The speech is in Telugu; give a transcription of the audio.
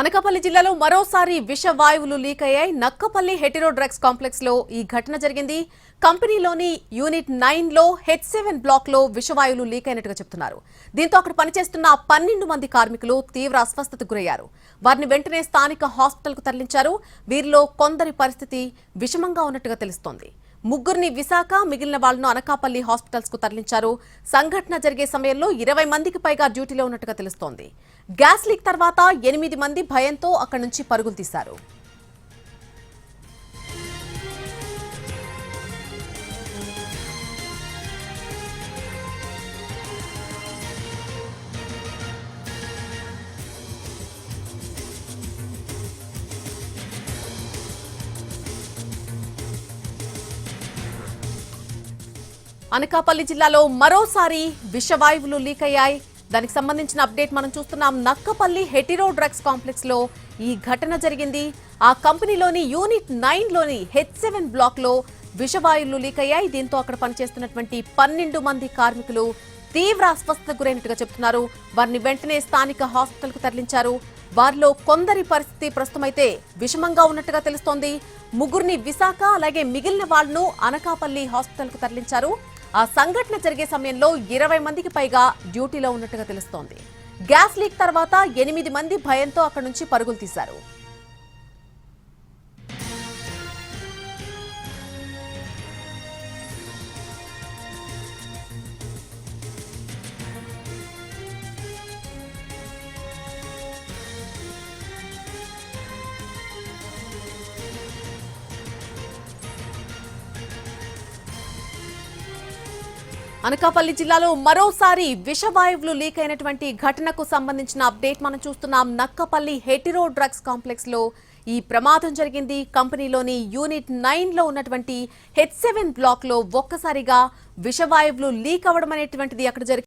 అనకాపల్లి జిల్లాలో మరోసారి విష వాయువులు లీక్ అయ్యాయి. నక్కపల్లి హెటిరో డ్రగ్స్ కాంప్లెక్స్లో ఈ ఘటన జరిగింది. కంపెనీలోని యూనిట్ నైన్లో హెచ్ సెవెన్ బ్లాక్లో విషవాయువులు లీక్ అయినట్టుగా చెబుతున్నారు దీంతో అక్కడ పనిచేస్తున్న పన్నెండు మంది కార్మికులు తీవ్ర అస్వస్థతకు గురయ్యారు. వారిని వెంటనే స్థానిక హాస్పిటల్కు తరలించారు. వీరిలో కొందరి పరిస్థితి విషమంగా ఉన్నట్టుగా తెలుస్తోంది. ముగ్గురిని విశాఖ మిగిలిన వాళ్ళను అనకాపల్లి హాస్పిటల్స్కు తరలించారు. సంఘటన జరిగే సమయంలో ఇరవై మందికి పైగా డ్యూటీలో ఉన్నట్టుగా తెలుస్తోంది. గ్యాస్ లీక్ తర్వాత ఎనిమిది మంది భయంతో అక్కడి నుంచి పరుగులు తీశారు. అనకాపల్లి జిల్లాలో మరోసారి విషవాయువులు లీక్ అయ్యాయి. దానికి సంబంధించిన అప్డేట్ మనం చూస్తున్నాం. నక్కపల్లి హెటిరో డ్రగ్స్ కాంప్లెక్స్లో ఈ ఘటన జరిగింది. ఆ కంపెనీలోని యూనిట్ నైన్లోని హెచ్ సెవెన్ బ్లాక్లో విషవాయువులు లీక్ అయ్యాయి. దీంతో అక్కడ పనిచేస్తున్నటువంటి పన్నెండు మంది కార్మికులు తీవ్ర అస్వస్థతకు గురైనట్టుగా చెబుతున్నారు వారిని వెంటనే స్థానిక హాస్పిటల్కు తరలించారు. వారిలో కొందరి పరిస్థితి ప్రస్తుతమైతే విషమంగా ఉన్నట్టుగా తెలుస్తోంది. ముగ్గురిని విశాఖ అలాగే మిగిలిన వాళ్ళను అనకాపల్లి హాస్పిటల్కు తరలించారు. ఆ సంఘటన జరిగే సమయంలో ఇరవై మందికి పైగా డ్యూటీలో ఉన్నట్టుగా తెలుస్తోంది. గ్యాస్ లీక్ తర్వాత ఎనిమిది మంది భయంతో అక్కడి నుంచి పరుగులు తీశారు. అనకాపల్లి జిల్లాలో మరోసారి విషవాయువులు లీక్ అయినటువంటి ఘటనకు సంబంధించిన అప్డేట్ మనం చూస్తున్నాం. నక్కపల్లి హెటిరో డ్రగ్స్ కాంప్లెక్స్లో ఈ ప్రమాదం జరిగింది. కంపెనీలోని యూనిట్ నైన్లో ఉన్నటువంటి హెచ్ సెవెన్ బ్లాక్లో ఒక్కసారిగా విషవాయువులు లీక్ అవ్వడం అనేటువంటిది అక్కడ జరిగింది